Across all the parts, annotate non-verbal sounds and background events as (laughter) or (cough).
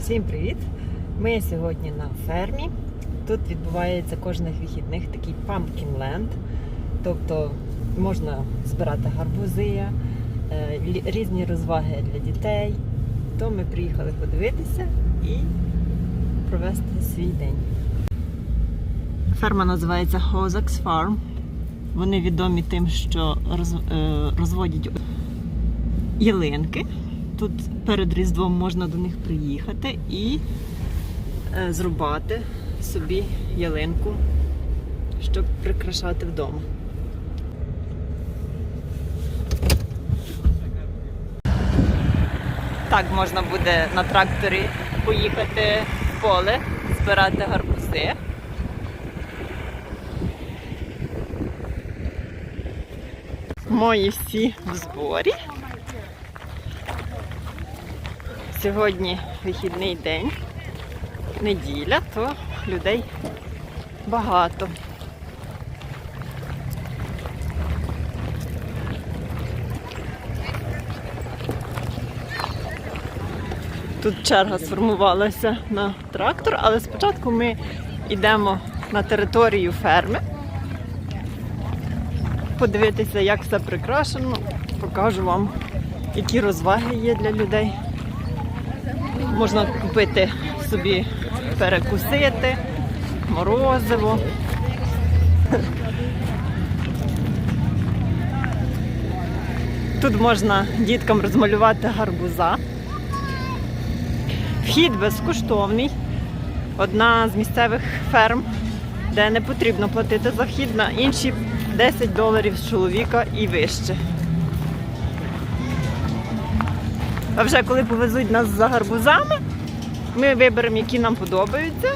Всім привіт! Ми сьогодні на фермі. Тут відбувається кожних вихідних такий pumpkin land. Тобто можна збирати гарбузи, е, різні розваги для дітей. То ми приїхали подивитися і провести свій день. Ферма називається Hozaks Farm. Вони відомі тим, що е, розводять ялинки. Тут перед Різдвом можна до них приїхати і е, зрубати собі ялинку, щоб прикрашати вдома. Так можна буде на тракторі поїхати в поле, збирати гарбузи. Мої всі в зборі. Сьогодні вихідний день, неділя, то людей багато. Тут черга сформувалася на трактор, але спочатку ми йдемо на територію ферми. Подивитися, як все прикрашено. Покажу вам, які розваги є для людей. Можна купити собі перекусити, морозиво. Тут можна діткам розмалювати гарбуза. Вхід безкоштовний. Одна з місцевих ферм, де не потрібно платити за вхід, на інші 10 доларів з чоловіка і вище. А вже коли повезуть нас за гарбузами, ми виберемо, які нам подобаються.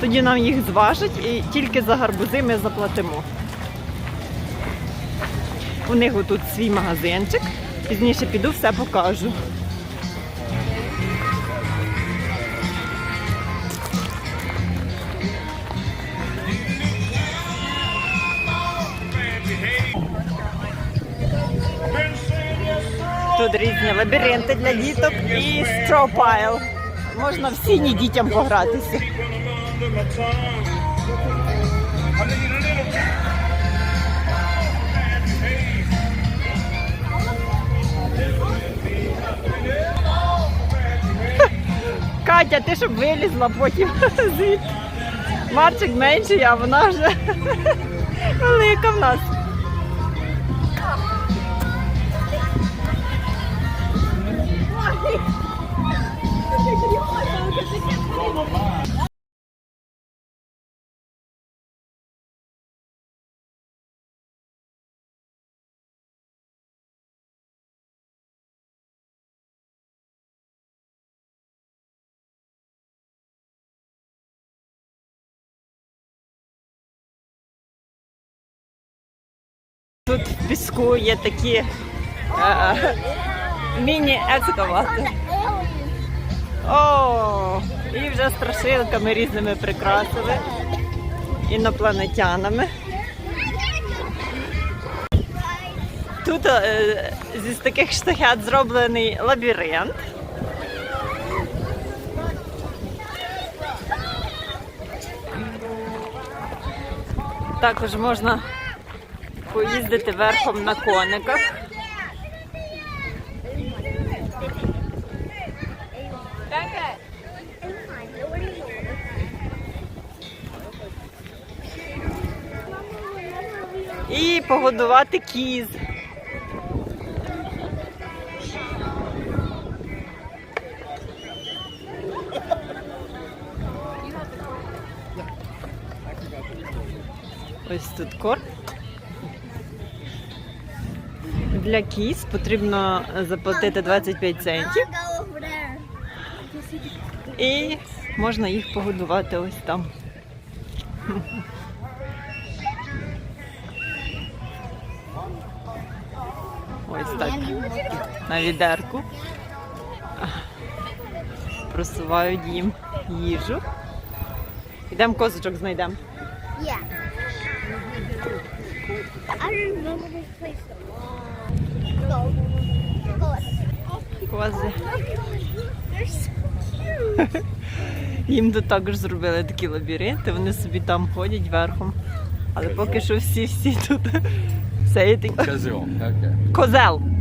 Тоді нам їх зважать і тільки за гарбузи ми заплатимо. У них отут свій магазинчик. Пізніше піду, все покажу. Тут різні лабіринти для діток і стропайл. Можна в сіні дітям погратися. Катя, ти щоб вилізла потім (laughs) звідти. Марчик менший, а вона вже (laughs) велика в нас. Тут в піску є такі е, міні-екскаватори. О, і вже страшилками різними прикрасили інопланетянами. Тут е, зі таких штахет зроблений лабіринт. Також можна поїздити верхом на кониках. І погодувати кіз. Ось тут корм. Для кіз потрібно заплатити 25 центів. І можна їх погодувати ось там. На відерку. Просувають їм їжу. Йдемо козочок знайдемо. Yeah. Кози. Їм тут також зробили такі лабіринти, вони собі там ходять верхом. Але поки що всі-всі тут. Все є такі. Okay. Козел.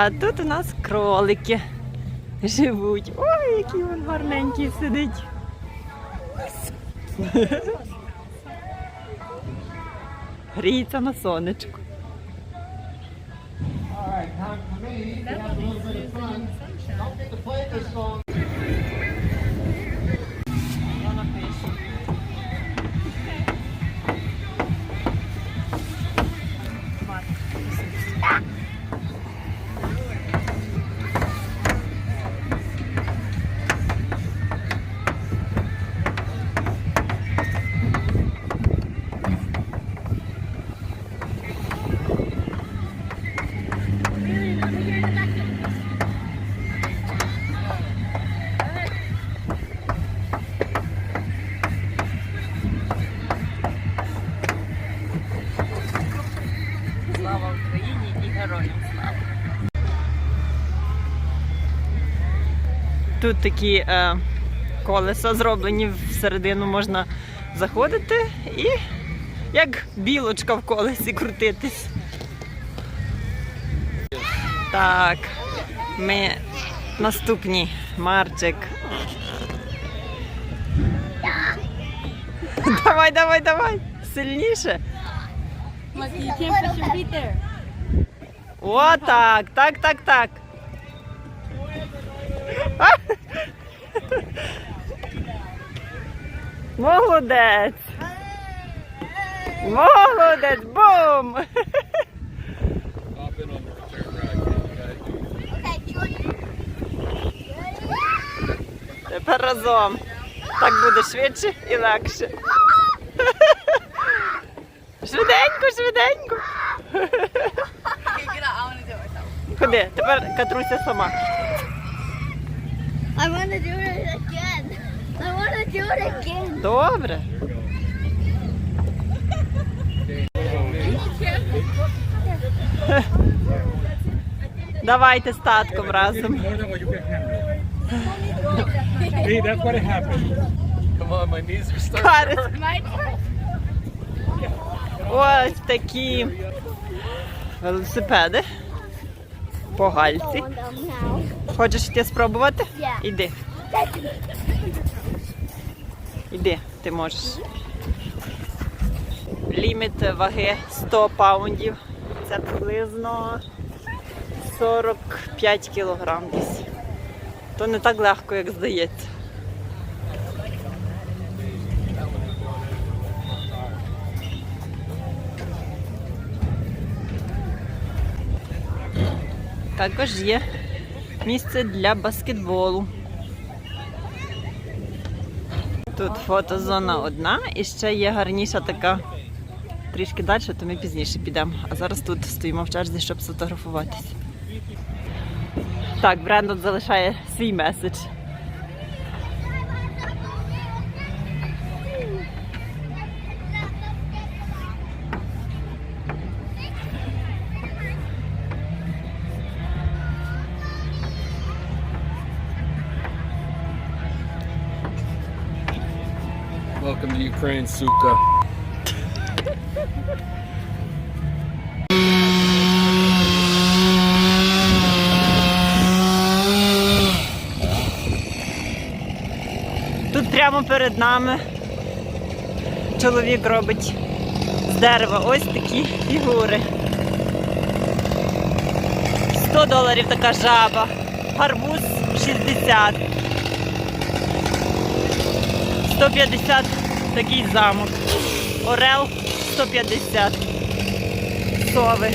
А тут у нас кролики живуть. Ой, який він гарненький сидить. Гріється на сонечку. Тут такі е, колеса зроблені всередину можна заходити і як білочка в колесі крутитись. Так, ми наступні. Марчик. Давай, давай, давай. Сильніше. О, так, так, так, так. Молодець. Молодець, бум! Тепер разом. Так буде швидше і легше. Швиденько, швиденько. Ходи, тепер катруся сама. I want to do it again. I want to do it again. Добре. Давайте з татком разом. more than what you can handle. See, that's what happened. Come on, my knees are starting. Карис. to hurt. My turn. Ось такі велосипеди По гальці. Хочеш йти спробувати? Іди. Іди, ти можеш. Ліміт ваги 100 паундів. Це приблизно 45 кілограм десь. То не так легко, як здається. Також є місце для баскетболу. Тут фотозона одна і ще є гарніша така трішки далі, то ми пізніше підемо. А зараз тут стоїмо в черзі, щоб сфотографуватися. Так, Брендон залишає свій меседж. Ukraine, Suka. Тут прямо перед нами чоловік робить з дерева ось такі фігури. 100 доларів така жаба, гарбуз 60. 150 такий замок. Орел 150. Сови.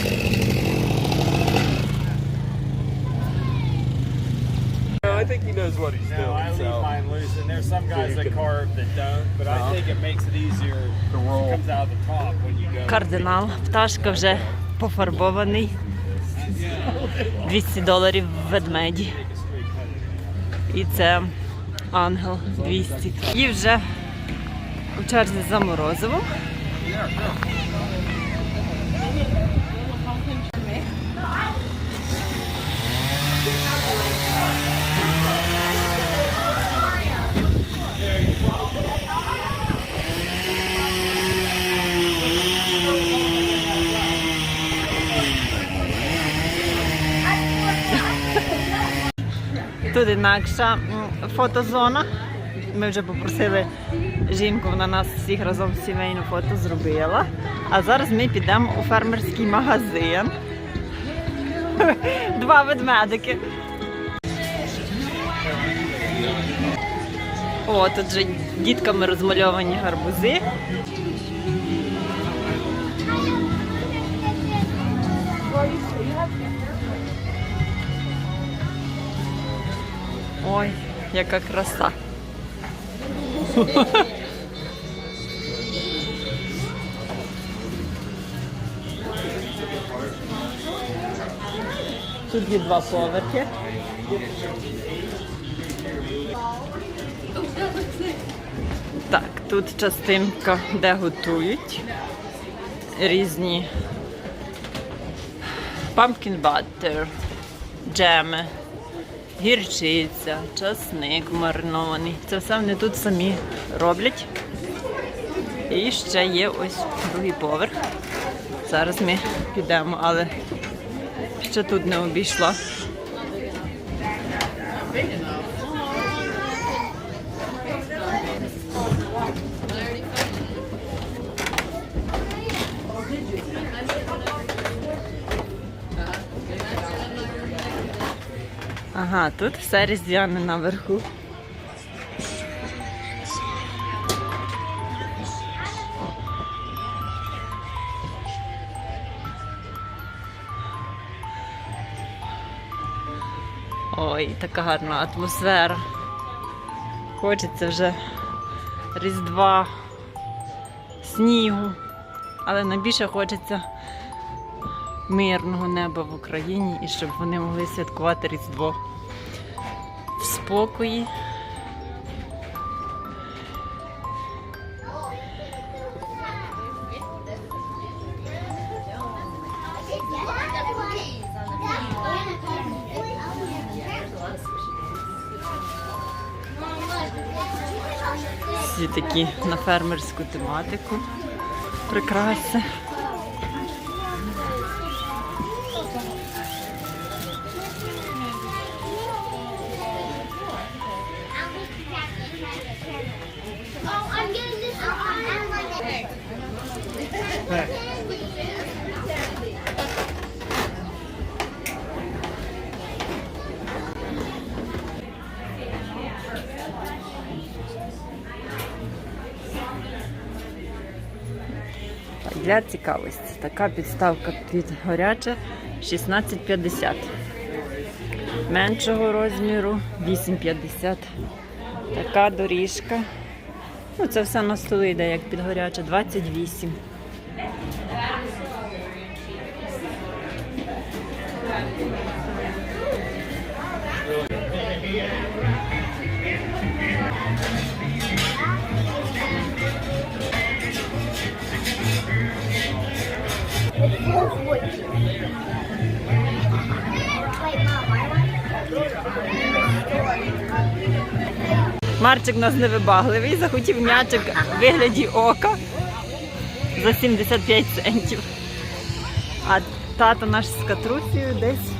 I think he knows what he's No, doing. I leave So mine loose, and there's some guys that carve that don't, but I think it makes it easier. To roll. It comes out the top when you go. Кардинал. Пташка вже пофарбований. 200 доларів в ведмеді. І це ангел 200. І вже у черзі за морозивом. Тут інакша фотозона. Ми вже попросили жінку, вона нас всіх разом сімейне фото зробила. А зараз ми підемо у фермерський магазин. (laughs) Два ведмедики. О, тут же дітками розмальовані гарбузи. Ой, яка краса. (laughs) Тут є два поверхи. Так, тут частинка, де готують різні pumpkin butter, джеми, гірчиця, часник маринований. Це все вони тут самі роблять. І ще є ось другий поверх. Зараз ми підемо, але ще тут не обійшла. Ага, тут все різдвяне наверху. Ой, така гарна атмосфера. Хочеться вже Різдва, снігу, але найбільше хочеться мирного неба в Україні і щоб вони могли святкувати Різдво в спокої. Фермерську тематику. Прикраси. Oh, Для цікавості. Така підставка під горяче 16,50. Меншого розміру 8,50. Така доріжка. Ну, це все на столи йде, як під горяче, 28. Марчик у нас невибагливий, захотів м'ячик в вигляді ока за 75 центів. А тато наш з катрусею десь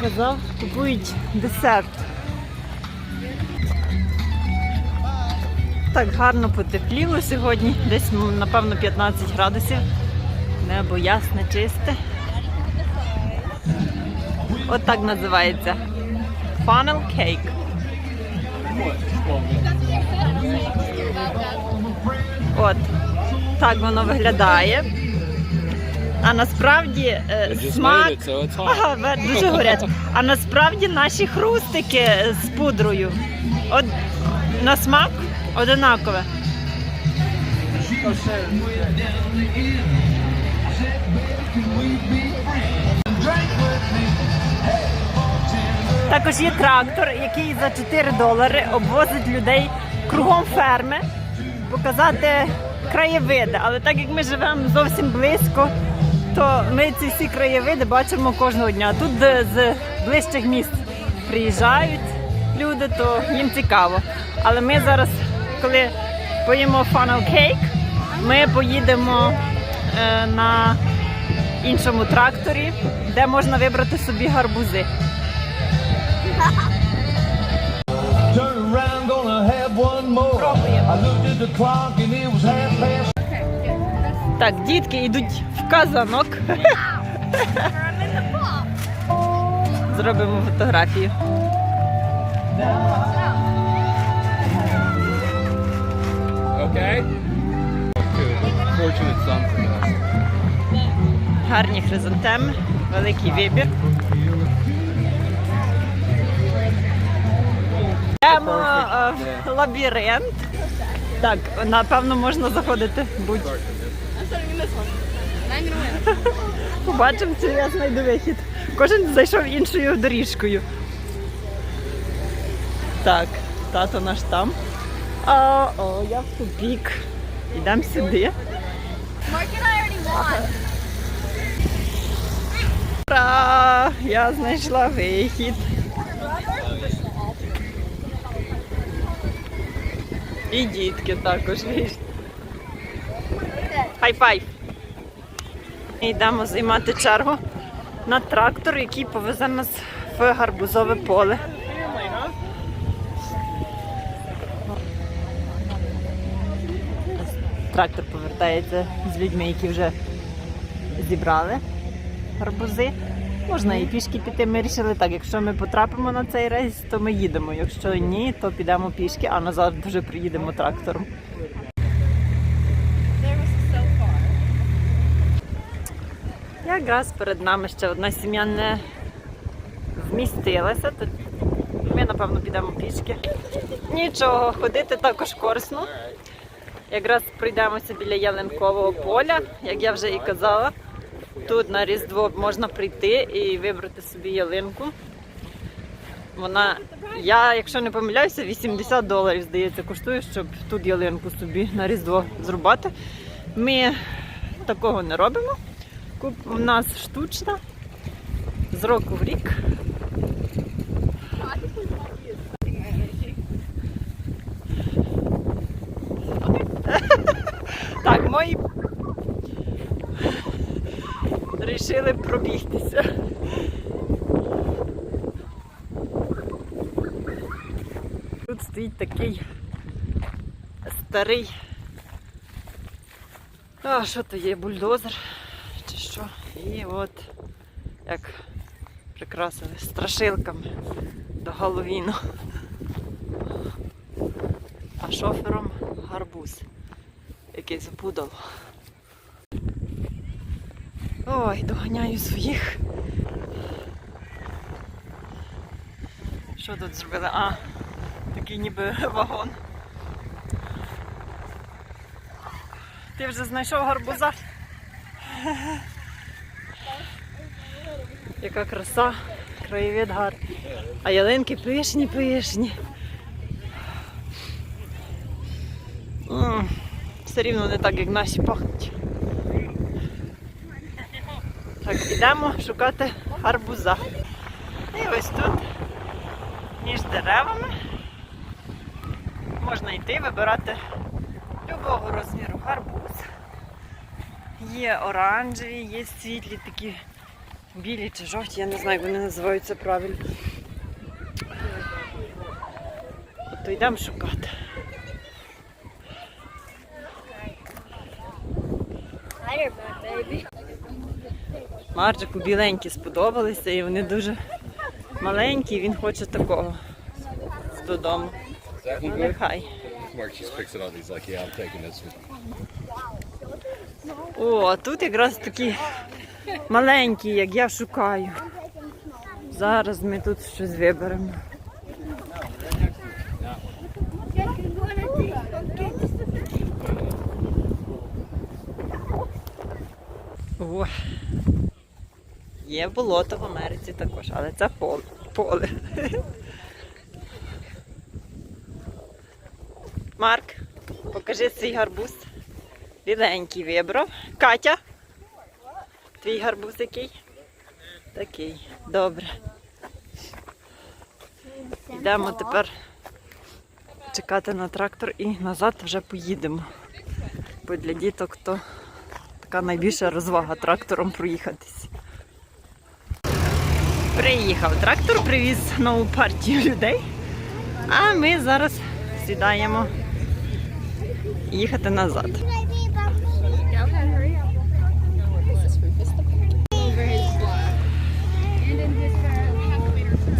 казав, купують десерт. Так гарно потепліло сьогодні, десь напевно 15 градусів. Небо ясне, чисте. От так називається. Funnel cake. От так воно виглядає. А насправді е, смак. (laughs) Ага, ве- дуже горяче. А насправді наші хрустики з пудрою. От на смак одинакове. Також є трактор, який за 4 долари обвозить людей кругом ферми, показати краєвиди. Але так як ми живемо зовсім близько, то ми ці всі краєвиди бачимо кожного дня. Тут з ближчих місць приїжджають люди, то їм цікаво. Але ми зараз, коли поїмо funnel cake, ми поїдемо е, на іншому тракторі, де можна вибрати собі гарбузи. Turn around, gonna have one more. I looked at the clock and it was half past. Так, дітки йдуть в казанок. Зробимо фотографію. Us. Гарні хризантеми, великий вибір. Йдемо е, в лабіринт. Так, напевно, можна заходити. Будь. Побачимо, чи я знайду вихід. Кожен зайшов іншою доріжкою. Так, тато наш там. А, о, я в тупік. Йдемо сюди. Ура! Я знайшла вихід. І дітки також вийшли. Хай-файв! Йдемо займати чергу на трактор, який повезе нас в гарбузове поле. Трактор повертається з людьми, які вже зібрали гарбузи. Можна і пішки піти. Ми вирішили так, якщо ми потрапимо на цей рейс, то ми їдемо. Якщо ні, то підемо пішки, а назад вже приїдемо трактором. Якраз перед нами ще одна сім'я не вмістилася, то ми, напевно, підемо пішки. Нічого, ходити також корисно. Якраз пройдемося біля ялинкового поля, як я вже і казала. Тут на Різдво можна прийти і вибрати собі ялинку. Вона, я, якщо не помиляюся, 80 доларів, здається, коштує, щоб тут ялинку собі на Різдво зрубати. Ми такого не робимо. Куп- У нас штучна з року в рік. (laughs) Так, мої Рішили пробігтися. Тут стоїть такий старий. А, що то є? Бульдозер? Чи що? І от як прикрасили страшилками до Галовіну. А шофером гарбуз, який запудало. Ой, доганяю своїх. Що тут зробили? А, такий ніби (laughs) вагон. Ти вже знайшов гарбуза? (laughs) Яка краса, краєвид гарний. А ялинки пишні, пишні. Все рівно не так, як наші пахнуть. Так, ідемо шукати гарбуза. І ось тут, між деревами, можна йти вибирати любого розміру гарбуз. Є оранжеві, є світлі такі білі чи жовті, я не знаю, як вони називаються правильно. От йдемо шукати. Марджику біленькі сподобалися і вони дуже маленькі, він хоче такого додому. Ну, нехай. О, а тут якраз такі маленькі, як я шукаю. Зараз ми тут щось виберемо. О, є болото в Америці також, але це поле. Марк, покажи свій гарбуз. Біленький вибрав. Катя. Твій гарбуз який? Такий. Добре. Йдемо тепер чекати на трактор і назад вже поїдемо. Бо для діток то така найбільша розвага трактором проїхатись. Приїхав трактор, привіз нову партію людей. А ми зараз сідаємо їхати назад.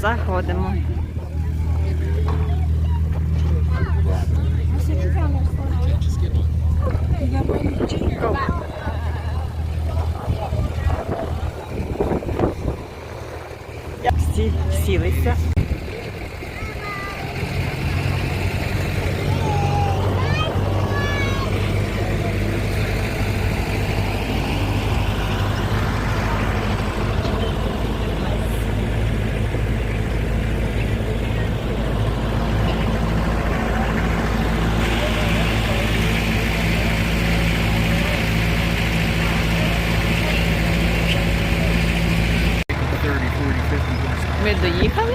Заходимо. Всі сілися. Ми доїхали.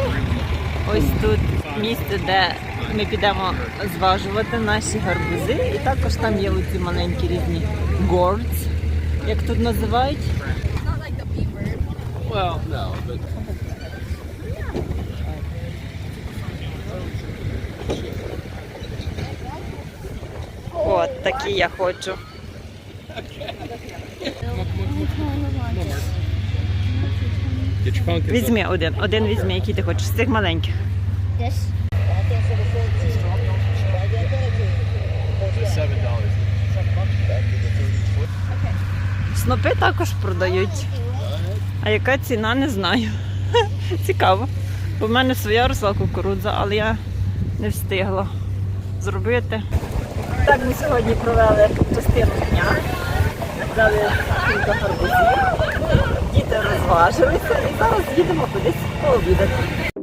Ось тут місце, де ми підемо зважувати наші гарбузи. І також там є оці маленькі різні gourds, як тут називають. Well, no, but От такі я хочу. Візьми один, один візьми, який ти хочеш, з цих маленьких. Снопи також продають. А яка ціна, не знаю. (laughs) Цікаво. Бо в мене своя росла кукурудза, але я не встигла зробити. Так ми сьогодні провели частину дня. Взяли кілька гарбузів. Діти розважилися і зараз їдемо кудись пообідати.